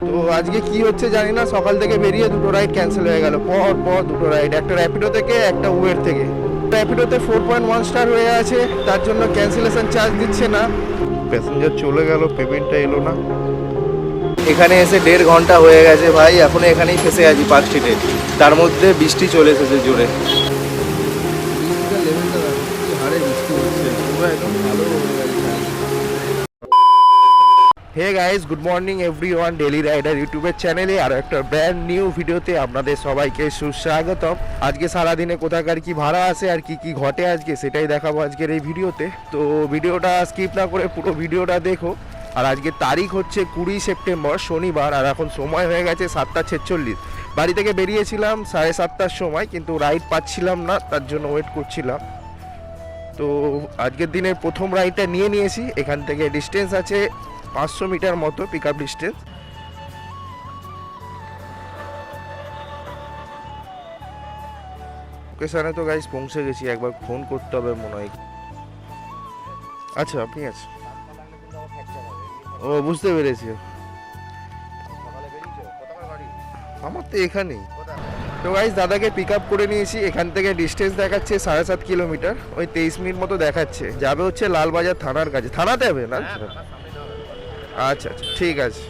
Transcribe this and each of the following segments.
তো আজকে কি হচ্ছে জানি না সকাল থেকে বেরিয়ে দুটো রাইড ক্যান্সেল হয়ে গেল পর পর দুটো রাইড একটা র্যাপিডো থেকে একটা উবের থেকে। র্যাপিডোতে ফোর পয়েন্ট ওয়ান স্টার হয়ে আছে তার জন্য ক্যান্সেলেশন চার্জ দিচ্ছে না। প্যাসেঞ্জার চলে গেল পেমেন্টটা এলো না। এখানে এসে দেড় ঘণ্টা হয়ে গেছে ভাই এখনও এখানেই ফেসে আছি পার্ক স্ট্রিটে তার মধ্যে বৃষ্টি চলে এসেছে জোরে। Hey guys good morning everyone daily rider ইউটিউবের চ্যানেলে আর একটা ব্র্যান্ড নিউ ভিডিওতে আপনাদের সবাইকে সুস্বাগতম। আজকে সারাদিনে কোথাকার কি ভাড়া আছে আর কি কি ঘটে আজকে সেটাই দেখাবো আজকের এই ভিডিওতে তো ভিডিওটা স্কিপ না করে পুরো ভিডিওটা দেখো। আর আজকে তারিখ হচ্ছে কুড়ি সেপ্টেম্বর, শনিবার, আর এখন সময় হয়ে গেছে সাতটা ছেচল্লিশ। বাড়ি থেকে বেরিয়েছিলাম সাড়ে সাতটার সময়, কিন্তু রাইড পাচ্ছিলাম না, তার জন্য ওয়েট করছিলাম। তো আজকের দিনের প্রথম রাইডটা নিয়ে নিয়েছি, এখান থেকে ডিস্টেন্স আছে পাঁচশো মিটার মতো পিক আপ ডিস্টেন্স লোকেশানে তো গাইজ পৌঁছে গেছি, একবার ফোন করতে হবে মনে হয়। আচ্ছা আপনি আছে ও, বুঝতে পেরেছি। আমার তো এখানেই। তো গাইজ দাদাকে পিক আপ করে নিয়েছি, এখান থেকে ডিস্টেন্স দেখাচ্ছে সাড়ে সাত কিলোমিটার ওই তেইশ মিনিট মতো দেখাচ্ছে। যাবে হচ্ছে লালবাজার থানার কাছে। থানাতে হবে না? আচ্ছা আচ্ছা ঠিক আছে।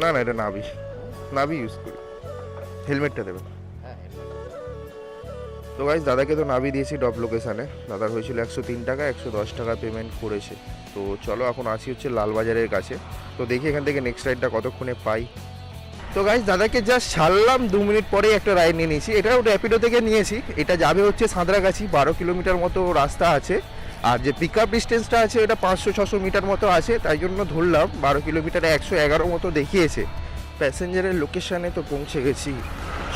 না না, এটা নাবি নাবি ইউজ করি। হেলমেটটা দেবেন তো গাইজ দাদাকে তো নাবি দিয়েছি ডপ লোকেশানে দাদার হয়েছিল একশো তিন টাকা, একশো দশ টাকা পেমেন্ট করেছে। তো চলো, এখন আসি হচ্ছে লালবাজারের কাছে। তো দেখি এখান থেকে নেক্সট রাইডটা কতক্ষণে পাই। তো গাইজ দাদাকে জাস্ট ছাড়লাম দু মিনিট পরেই একটা রাইড নিয়ে নিয়েছি। এটাও র্যাপিডো থেকে নিয়েছি। এটা যাবে হচ্ছে সাঁতরাগাছি, বারো কিলোমিটার মতো রাস্তা আছে। আর যে পিক আপ ডিস্টেন্সটা আছে এটা পাঁচশো, ছশো মিটার মতো আছে। তাই জন্য ধরলাম, বারো কিলোমিটারে একশো এগারো মতো দেখিয়েছে। প্যাসেঞ্জারের লোকেশানে তো পৌঁছে গেছি।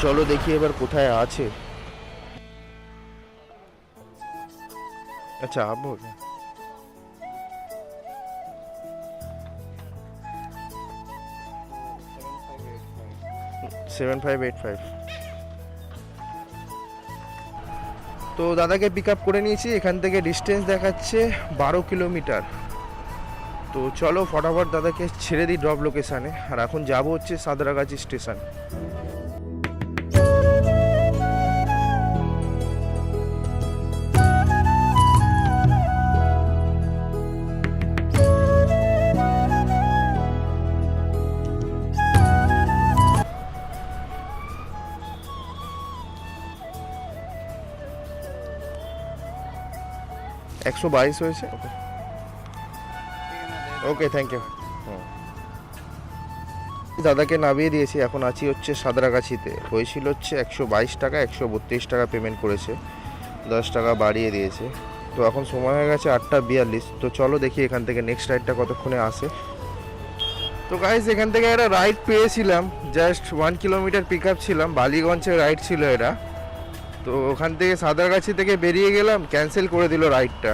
চলো দেখি এবার কোথায় আছে। আচ্ছা আবো। সেভেন ফাইভ এইট ফাইভ তো দাদাকে পিক আপ করে নিয়েছি, এখান থেকে ডিস্টেন্স দেখাচ্ছে বারো কিলোমিটার তো চলো, ফটাফট দাদাকে ছেড়ে দিই ড্রপ লোকেশানে আর এখন যাব হচ্ছে সাদরাগাছি স্টেশন একশো বাইশ হয়েছে? ওকে ওকে থ্যাংক ইউ দাদাকে নামিয়ে দিয়েছি, এখন আছি হচ্ছে সাদরাগাছিতে হয়েছিল হচ্ছে একশো বাইশ টাকা, একশো বত্রিশ টাকা পেমেন্ট করেছে। দশ টাকা বাড়িয়ে দিয়েছে। তো এখন সময় হয়ে গেছে আটটা বিয়াল্লিশ। তো চলো দেখি এখান থেকে নেক্সট রাইডটা কতক্ষণে আসে। তো গাইজ এখান থেকে একটা রাইড পেয়েছিলাম। Just one kilometre pick up ছিলাম। বালিগঞ্জের রাইড ছিল এটা। তো ওখান থেকে সাদারগাছি থেকে বেরিয়ে গেলাম ক্যান্সেল করে দিল রাইডটা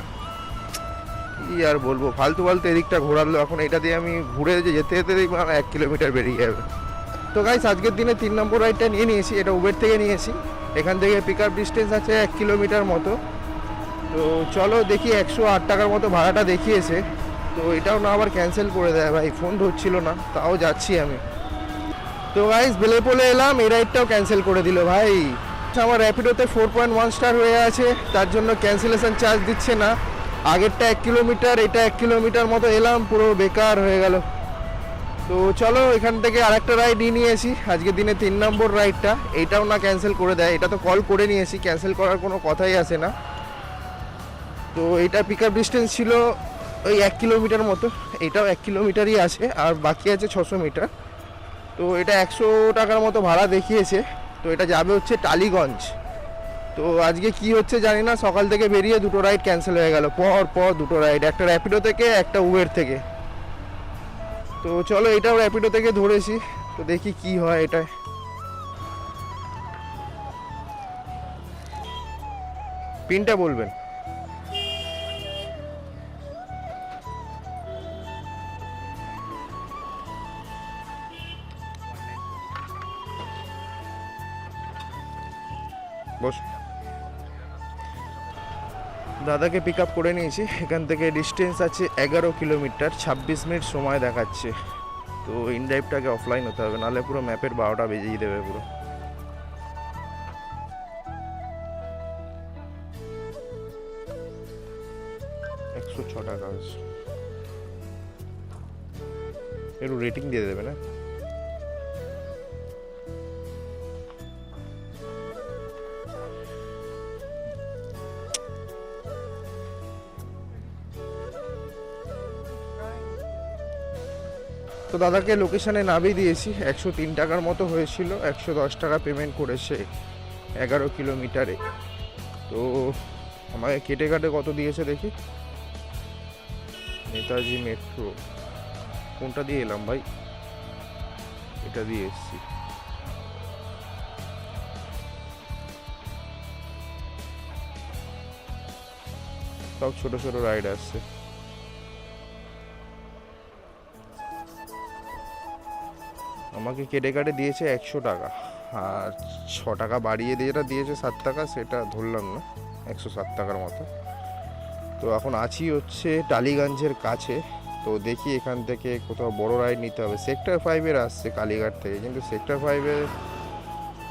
কি আর বলব, ফালতু ফালতু এদিকটা ঘোরালো। এখন এটা দিয়ে আমি ঘুরে যেতে যেতে দেখলাম এক কিলোমিটার বেরিয়ে যাবে। তো গাইস আজকের দিনে তিন নম্বর রাইডটা নিয়ে নিয়েছি, এটা উবের থেকে নিয়েছি। এখান থেকে পিক আপ ডিস্টেন্স আছে এক কিলোমিটার মতো। তো চলো দেখি, একশো আট টাকার মতো ভাড়াটা দেখিয়েছে। তো এটাও না আবার ক্যান্সেল করে দেয়, ভাই ফোন ধরছিল না, তাও যাচ্ছি আমি। তো গাইস বেলে পলে এলাম, এই রাইডটাও ক্যান্সেল করে দিল, ভাই। আমার র্যাপিডোতে ফোর পয়েন্ট ওয়ান স্টার হয়ে আছে, তার জন্য ক্যান্সেলেশন চার্জ দিচ্ছে না। আগেরটা এক কিলোমিটার এটা এক কিলোমিটার মতো এলাম, পুরো বেকার হয়ে গেল। তো চলো, এখান থেকে আরেকটা রাইড নিয়ে নিয়েছি। আজকের দিনে তিন নম্বর রাইডটা এইটাও না ক্যান্সেল করে দেয়। এটা তো কল করে নিয়েছি ক্যান্সেল করার কোনো কথাই আসে না। তো এটা পিক আপ ডিস্টেন্স ছিল ওই এক কিলোমিটার মতো। এটাও এক কিলোমিটারই আছে, আর বাকি আছে ছশো মিটার তো এটা একশো টাকার মতো ভাড়া দেখিয়েছে। তো এটা যাবে হচ্ছে টালিগঞ্জ। তো আজকে কি হচ্ছে জানি না, সকাল থেকে বেরিয়ে দুটো রাইড ক্যান্সেল হয়ে গেল। পর পর দুটো রাইড একটা র্যাপিডো থেকে, একটা উবের থেকে। তো চলো এটাও র্যাপিডো থেকে ধরেছি, তো দেখি কি হয় এটা পিনটা বলবেন। বস। দাদাকে পিক আপ করে নিয়েছি। এখান থেকে ডিস্টেন্স আছে এগারো কিলোমিটার ছাব্বিশ মিনিট সময় দেখাচ্ছে। তো ইনড্রাইভটাকে অফলাইন হতে হবে, নাহলে পুরো ম্যাপের বারোটা বেজেই দেবে পুরো। একশো ছ টাকা একটু রেটিং দিয়ে দেবে না? তো দাদাকে লোকেশানে নামিয়ে দিয়েছি। একশো তিন টাকার মতো হয়েছিল, একশো দশ টাকা পেমেন্ট করেছে এগারো কিলোমিটারে তো আমাকে কেটে কাটে কত দিয়েছে দেখি? নেতাজি মেট্রো কোনটা দিয়ে এলাম ভাই? এটা দিয়ে এসছি। সব ছোট ছোট রাইড আসছে। আমাকে কেটে কাটে দিয়েছে একশো টাকা। আর ছ টাকা বাড়িয়ে দিয়ে যেটা দিয়েছে সাত টাকা, সেটা ধরলাম না, একশো সাত টাকার মতো। তো এখন আছি হচ্ছে টালিগঞ্জের কাছে। তো দেখি এখান থেকে কোথাও বড় রাইড নিতে হবে। সেক্টর ফাইভের আসছে কালীঘাট থেকে, কিন্তু সেক্টর ফাইভে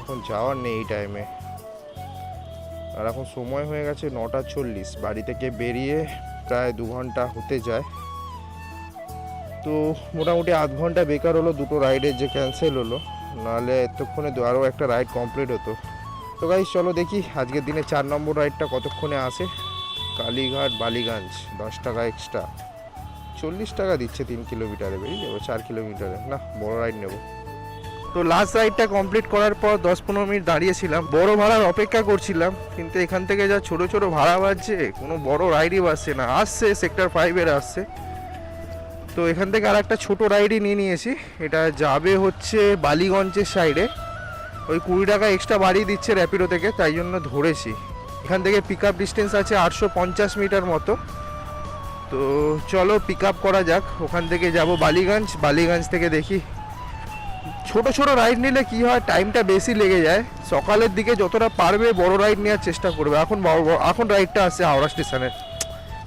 এখন যাওয়ার নেই এই টাইমে আর এখন সময় হয়ে গেছে নটা চল্লিশ। বাড়ি থেকে বেরিয়ে প্রায় দু ঘণ্টা হতে যায়। তো মোটামুটি আধ ঘণ্টা বেকার হলো, দুটো রাইডের যে ক্যান্সেল হলো। নাহলে এতক্ষণে আরও একটা রাইড কমপ্লিট হতো। তো গাইজ চলো দেখি আজকের দিনে চার নম্বর রাইডটা কতক্ষণে আসে। কালীঘাট, বালিগঞ্জ, দশ টাকা এক্সট্রা চল্লিশ টাকা দিচ্ছে তিন কিলোমিটারে বেরিয়ে যাব চার কিলোমিটারে না, বড় রাইড নেব। তো লাস্ট রাইডটা কমপ্লিট করার পর দশ পনেরো মিনিট দাঁড়িয়েছিলাম। বড় ভাড়ার অপেক্ষা করছিলাম, কিন্তু এখান থেকে যা ছোট ছোট ভাড়া বাজছে কোনো বড় রাইডই বাজছে না। আসছে সেক্টর ফাইভের আসছে। তো এখান থেকে আর একটা ছোটো রাইডই নিয়ে নিয়েছি। এটা যাবে হচ্ছে বালিগঞ্জের সাইডে ওই কুড়ি টাকা এক্সট্রা বাড়িয়ে দিচ্ছে র্যাপিডো থেকে, তাই জন্য ধরেছি। এখান থেকে পিক আপ ডিস্টেন্স আছে আটশো পঞ্চাশ মিটার মতো। তো চলো পিক আপ করা যাক। ওখান থেকে যাব বালিগঞ্জ। বালিগঞ্জ থেকে দেখি। ছোট ছোট রাইড নিলে কি হয়? টাইমটা বেশি লেগে যায়। সকালের দিকে যতটা পারবে বড় রাইড নেওয়ার চেষ্টা করবে। এখন এখন রাইডটা আসছে হাওড়া স্টেশনে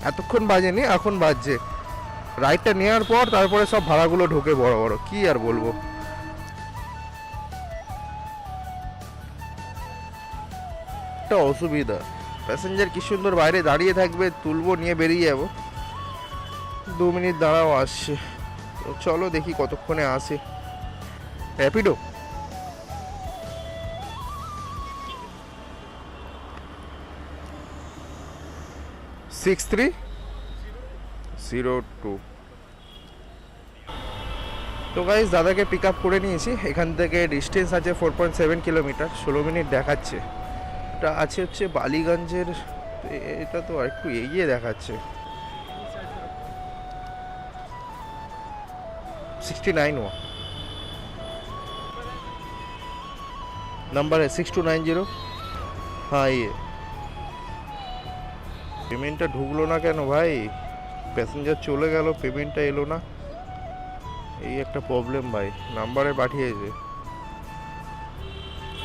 এতক্ষণ বাজেনি, এখন বাজছে। রাইডটা নেওয়ার পর তারপরে সব ভাড়াগুলো ঢোকে বড় বড়। কি আর বলব? একটা অসুবিধা। প্যাসেঞ্জার কি সুন্দর বাইরে দাঁড়িয়ে থাকবে, তুলবো, নিয়ে বেরিয়ে যাব। দু মিনিট দাঁড়াও, আসছে। চলো দেখি কতক্ষণে আসে। Rapido six three zero two তো গাইজ দাদাকে পিক আপ করে নিয়েছি এখান থেকে ডিস্টেন্স আছে ফোর পয়েন্ট সেভেন কিলোমিটার ষোলো মিনিট দেখাচ্ছে এটা আছে হচ্ছে বালিগঞ্জের এ- এটা তো একটু এগিয়ে দেখাচ্ছে सिक्सटी नाइन हुआ नंबर है सिक्स टू नाइन जीरो हाँ ये পেমেন্টটা ঢুকলো না কেন ভাই প্যাসেঞ্জার চলে গেল, পেমেন্টটা এলো না। এই একটা প্রবলেম ভাই, নাম্বারে পাঠিয়েছে।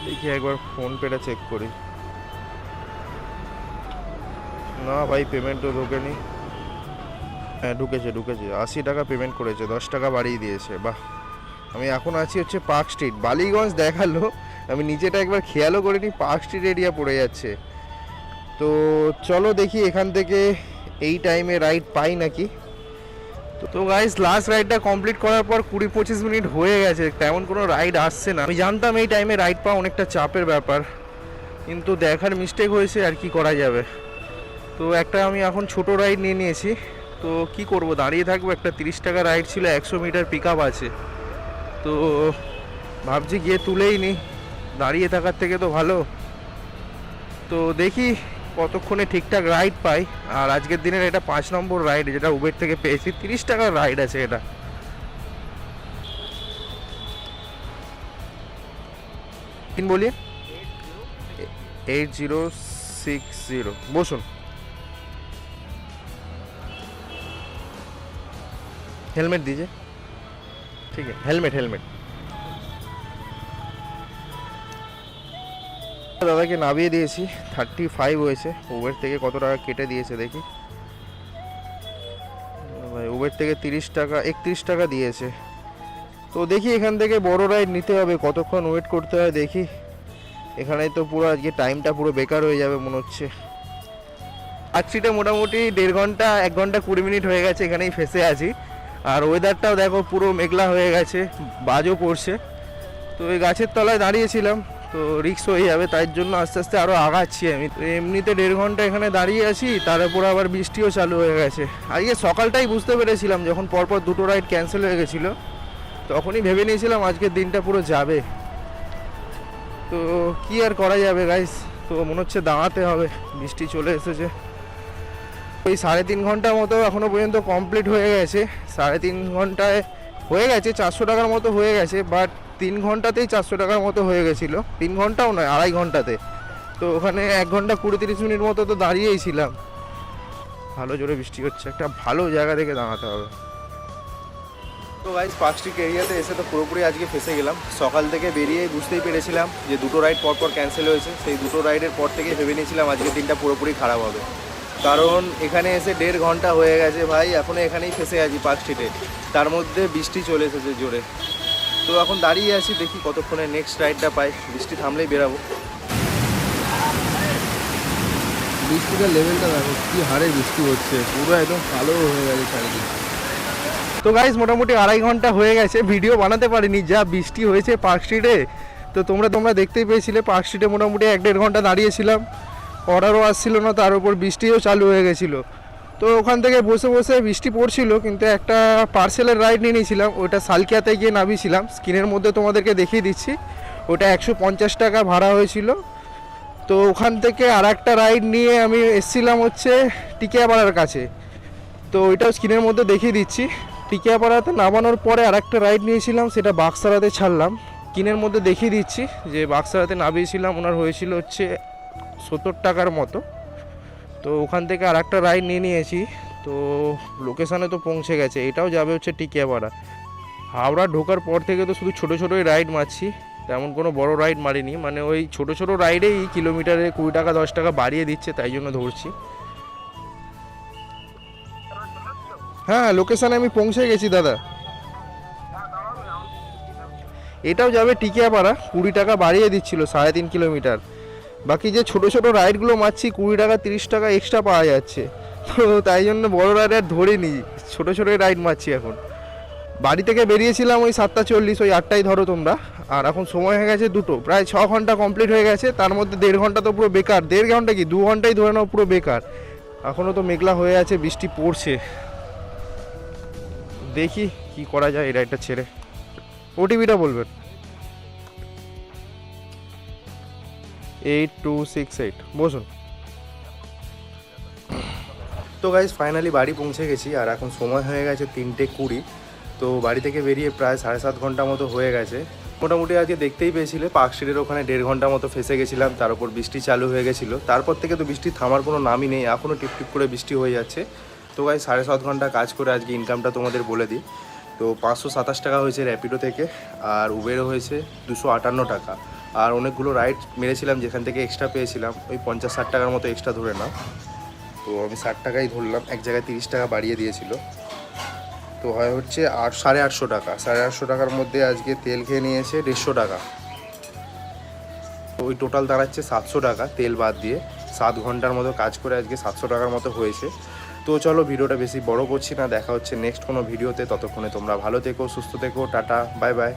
দেখি একবার ফোন পেটা চেক করি। না ভাই পেমেন্ট তো ঢোকেনি। হ্যাঁ ঢুকেছে ঢুকেছে। আশি টাকা পেমেন্ট করেছে, দশ টাকা বাড়িয়ে দিয়েছে, বাহ। আমি এখন আছি হচ্ছে পার্ক স্ট্রিট, বালিগঞ্জ দেখাল। আমি নিজেটা একবার খেয়ালও করিনি, পার্ক স্ট্রিট এরিয়া পড়ে যাচ্ছে। তো চলো দেখি এখান থেকে এই টাইমে রাইড পাই নাকি? তো- গাইস লাস্ট রাইডটা কমপ্লিট করার পর কুড়ি পঁচিশ মিনিট হয়ে গেছে, তেমন কোনো রাইড আসছে না। আমি জানতাম এই টাইমে রাইড পাওয়া অনেকটা চাপের ব্যাপার, কিন্তু দেখার মিস্টেক হয়েছে আর কি করা যাবে। তো একটা আমি এখন ছোট রাইড নিয়ে নিয়েছি, তো কি করব? দাঁড়িয়ে থাকব, একটা তিরিশ টাকা রাইড ছিল, একশো মিটার পিক আছে। তো ভাবছি গিয়ে তুলেই নি, দাঁড়িয়ে থাকার থেকে তো ভালো। তো দেখি কতক্ষণে ঠিকঠাক রাইড পাই। আর আজকের দিনের এটা পাঁচ নম্বর রাইড যেটা উবের থেকে পেয়েছি, তিরিশ টাকার রাইড আছে এটা। কিন বলি? এইট জিরো সিক্স জিরো বসুন। হেলমেট দিজে ঠিক আছে হেলমেট হেলমেট দাদাকে নামিয়ে দিয়েছি থার্টি ফাইভ হয়েছে। উবের থেকে কত টাকা কেটে দিয়েছে দেখি। উবের থেকে তিরিশ টাকা, একত্রিশ টাকা দিয়েছে। তো দেখি এখান থেকে বড় রাইড নিতে হবে, কতক্ষণ ওয়েট করতে হয় দেখি। এখানে তো পুরো আজকে টাইমটা পুরো বেকার হয়ে যাবে মনে হচ্ছে। আজকিটা মোটামুটি দেড় ঘণ্টা, এক ঘণ্টা কুড়ি মিনিট হয়ে গেছে, এখানেই ফেসে আছি। আর ওয়েদারটাও দেখো পুরো মেঘলা হয়ে গেছে, বাজও পড়ছে। তো ওই গাছের তলায় দাঁড়িয়েছিলাম। তো রিক্স হয়ে যাবে, তাই জন্য আস্তে আস্তে আরও আগাচ্ছি আমি। এমনিতে দেড় ঘণ্টা এখানে দাঁড়িয়ে আছি, তার উপর আবার বৃষ্টিও চালু হয়ে গেছে। আজকে সকালটাই বুঝতে পেরেছিলাম, যখন পরপর দুটো রাইড ক্যান্সেল হয়ে গেছিল, তখনই ভেবে নিয়েছিলাম আজকের দিনটা পুরো যাবে। তো কি আর করা যাবে গাইস তো মনে হচ্ছে দাঁড়াতে হবে, বৃষ্টি চলে এসেছে। ওই সাড়ে তিন ঘণ্টার মতো এখনও পর্যন্ত কমপ্লিট হয়ে গেছে। সাড়ে তিন ঘন্টায় হয়ে গেছে, চারশো টাকার মতো হয়ে গেছে বাট তিন ঘন্টাতেই চারশো টাকার মতো হয়ে গেছিল। তিন ঘন্টাও নয়, আড়াই ঘন্টাতে। তো ওখানে এক ঘণ্টা কুড়ি তিরিশ মিনিট মতো তো দাঁড়িয়েই ছিলাম। ভালো জোরে বৃষ্টি হচ্ছে, একটা ভালো জায়গা থেকে দাঁড়াতে হবে। তো গাইজ পাঁচটিক এরিয়াতে এসে তো পুরোপুরি আজকে ফেসে গেলাম। সকাল থেকে বেরিয়ে বুঝতেই পেরেছিলাম যে দুটো রাইড পরপর ক্যান্সেল হয়েছে। সেই দুটো রাইডের পর থেকে ভেবে নিয়েছিলাম আজকের দিনটা পুরোপুরি খারাপ হবে। কারণ এখানে এসে দেড় ঘণ্টা হয়ে গেছে ভাই এখনও এখানেই ফেসে আছি স্ট্রিটে তার মধ্যে বৃষ্টি চলে এসেছে জোরে। তো এখন দাঁড়িয়ে আছি দেখি কতক্ষণে নেক্সট রাইডটা পাই। বৃষ্টি থামলেই বেরাবো। বৃষ্টিটার লেভেলটা দেখো কি হারে বৃষ্টি হচ্ছে। পুরো একদম কালো হয়ে গেছে চারিদিক। তো গাইজ মোটামুটি আড়াই ঘণ্টা হয়ে গেছে। ভিডিও বানাতে পারিনি যা বৃষ্টি হয়েছে পার্ক স্ট্রিটে তো তোমরা তোমরা দেখতেই পেয়েছিলে পার্ক স্ট্রিটে মোটামুটি এক দেড় ঘণ্টা দাঁড়িয়েছিলাম। অর্ডারও আসছিল না তার উপর বৃষ্টিও চালু হয়ে গেছিল। তো ওখান থেকে বসে বসে বৃষ্টি পড়ছিল, কিন্তু একটা পার্সেলের রাইড নিয়ে নিয়েছিলাম, ওটা সালকিয়াতে গিয়ে নামিয়েছিলাম। স্ক্রিনের মধ্যে তোমাদেরকে দেখিয়ে দিচ্ছি, ওটা একশো পঞ্চাশ টাকা ভাড়া হয়েছিল। তো ওখান থেকে আর একটা রাইড নিয়ে আমি এসছিলাম হচ্ছে টিকিয়াপাড়ার কাছে। তো ওইটাও স্ক্রিনের মধ্যে দেখিয়ে দিচ্ছি। টিকিয়াপাড়াতে নামানোর পরে আর একটা রাইড নিয়েছিলাম, সেটা বাক্সারাতে ছাড়লাম। স্ক্রিনের মধ্যে দেখিয়ে দিচ্ছি যে বাক্সারাতে নামিয়েছিলাম, ওনার হয়েছিল হচ্ছে সত্তর টাকার মতো। তো ওখান থেকে আর একটা রাইড নিয়ে নিয়েছি। তো লোকেশানে তো পৌঁছে গেছে। এটাও যাবে হচ্ছে টিকিয়াপাড়া। হাওড়া ঢোকার পর থেকে তো শুধু ছোটো ছোটোই রাইড মারছি। তেমন কোনো বড় রাইড মারিনি। মানে ওই ছোটো ছোটো রাইডেই কিলোমিটারে কুড়ি টাকা, দশ টাকা বাড়িয়ে দিচ্ছে, তাই জন্য ধরছি। হ্যাঁ লোকেশানে আমি পৌঁছে গেছি, দাদা। এটাও যাবে টিকিয়াপাড়া। কুড়ি টাকা বাড়িয়ে দিচ্ছিল, সাড়ে তিন কিলোমিটার বাকি যে ছোটো ছোটো রাইডগুলো মারছি, কুড়ি টাকা, তিরিশ টাকা এক্সট্রা পাওয়া যাচ্ছে। তো তাই জন্য বড় রাইড আর ধরিনি, ছোটো ছোটো রাইড মারছি এখন। বাড়ি থেকে বেরিয়েছিলাম ওই সাতটা চল্লিশ, ওই আটটাই ধরো তোমরা। আর এখন সময় হয়ে গেছে দুটো, প্রায় ছ ঘণ্টা কমপ্লিট হয়ে গেছে। তার মধ্যে দেড় ঘণ্টা তো পুরো বেকার। দেড় ঘণ্টা কি? দু ঘন্টাই ধরে নাও পুরো বেকার। এখনও তো মেঘলা হয়ে আছে, বৃষ্টি পড়ছে। দেখি কি করা যায় এই রাইডটা ছেড়ে। ওটিপিটা বলবেন? এইট টু সিক্স এইট বসুন। তো গাইজ ফাইনালি বাড়ি পৌঁছে গেছি, আর এখন সময় হয়ে গেছে তিনটে কুড়ি। তো বাড়ি থেকে বেরিয়ে প্রায় সাড়ে সাত ঘণ্টা মতো হয়ে গেছে। মোটামুটি আজকে দেখতেই পেয়েছিলে, পার্ক স্ট্রিটের ওখানে দেড় ঘণ্টা মতো ফেসে গেছিলাম, তার উপর বৃষ্টি চালু হয়ে গেছিল। তারপর থেকে তো বৃষ্টি থামার কোনো নামই নেই এখনও টিপটিপ করে বৃষ্টি হয়ে যাচ্ছে। তো গাই সাড়ে সাত ঘণ্টা কাজ করে আজকে ইনকামটা তোমাদের বলে দিই। তো পাঁচশো সাতাশ টাকা হয়েছে র্যাপিডো থেকে, আর উবেরও হয়েছে দুশো আটান্ন টাকা। আর অনেকগুলো রাইড মেরেছিলাম, যেখান থেকে এক্সট্রা পেয়েছিলাম। ওই পঞ্চাশ, ষাট টাকার মতো এক্সট্রা ধরে নাও। তো আমি ষাট টাকাই ধরলাম, এক জায়গায় তিরিশ টাকা বাড়িয়ে দিয়েছিল। তো হয় হচ্ছে আট, সাড়ে আটশো টাকা। সাড়ে আটশো টাকার মধ্যে আজকে তেল খেয়ে নিয়েছে দেড়শো টাকা। ওই টোটাল দাঁড়াচ্ছে সাতশো টাকা তেল বাদ দিয়ে। সাত ঘণ্টার মতো কাজ করে আজকে সাতশো টাকার মতো হয়েছে। তো চলো ভিডিওটা বেশি বড় করছি না, দেখা হচ্ছে নেক্সট কোনো ভিডিওতে ততক্ষণে তোমরা ভালো থেকো, সুস্থ থেকো, টাটা বাই বাই